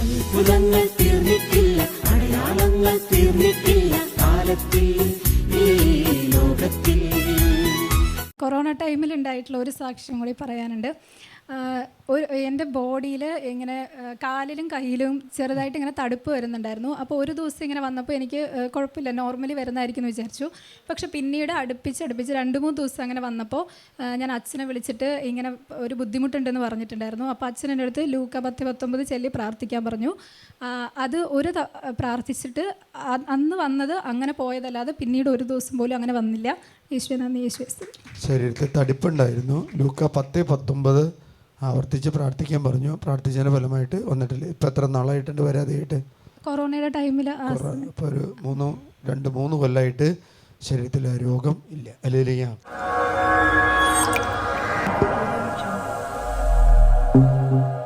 അത്ഭുതങ്ങൾ തീർന്നിട്ടില്ല അടയാളങ്ങൾ തീർന്നിട്ടില്ല കാലത്തിൽ ഈ ലോകത്തിൽ. കൊറോണ ടൈമിൽ ഉണ്ടായിട്ടുള്ള ഒരു സാക്ഷ്യം കൂടി പറയാനുണ്ട്. ഒരു എന്റെ ബോഡിയിൽ ഇങ്ങനെ കാലിലും കയ്യിലും ചെറുതായിട്ട് ഇങ്ങനെ തടുപ്പ് വരുന്നുണ്ടായിരുന്നു. അപ്പോൾ ഒരു ദിവസം ഇങ്ങനെ വന്നപ്പോൾ എനിക്ക് കുഴപ്പമില്ല. നോർമലി വരുന്നതായിരിക്കും എന്ന് വിചാരിച്ചു. പക്ഷെ പിന്നീട് അടുപ്പിച്ച് അടുപ്പിച്ച് രണ്ട് മൂന്ന് ദിവസം അങ്ങനെ വന്നപ്പോൾ ഞാൻ അച്ഛനെ വിളിച്ചിട്ട് ഇങ്ങനെ ഒരു ബുദ്ധിമുട്ടുണ്ടെന്ന് പറഞ്ഞിട്ടുണ്ടായിരുന്നു. അപ്പോൾ അച്ഛൻ എന്റെ അടുത്ത് ലൂക്ക പത്ത് പത്തൊമ്പത് ചെല്ലി പ്രാർത്ഥിക്കാൻ പറഞ്ഞു. അത് ഒരു പ്രാർത്ഥിച്ചിട്ട് അന്ന് വന്നത് അങ്ങനെ പോയതല്ലാതെ പിന്നീട് ഒരു ദിവസം പോലും അങ്ങനെ വന്നില്ല. യേശുവെ നന്ദി. യേശുവെ. ശരീരത്തിൽ തടിപ്പുണ്ടായിരുന്നു. ലൂക്ക പത്ത് പത്തൊമ്പത് ആവർത്തിച്ച് പ്രാർത്ഥിക്കാൻ പറഞ്ഞു. പ്രാർത്ഥിച്ചതിന് ഫലമായിട്ട് വന്നിട്ടില്ല. ഇപ്പൊ എത്ര നാളായിട്ടുണ്ട് വരാതെയായിട്ട് കൊറോണയുടെ ടൈമിൽ ഇപ്പൊ ഒരു മൂന്ന് രണ്ട് മൂന്ന് കൊല്ലമായിട്ട് ശരീരത്തിൽ രോഗം ഇല്ല. അല്ലെങ്കിൽ Thank you.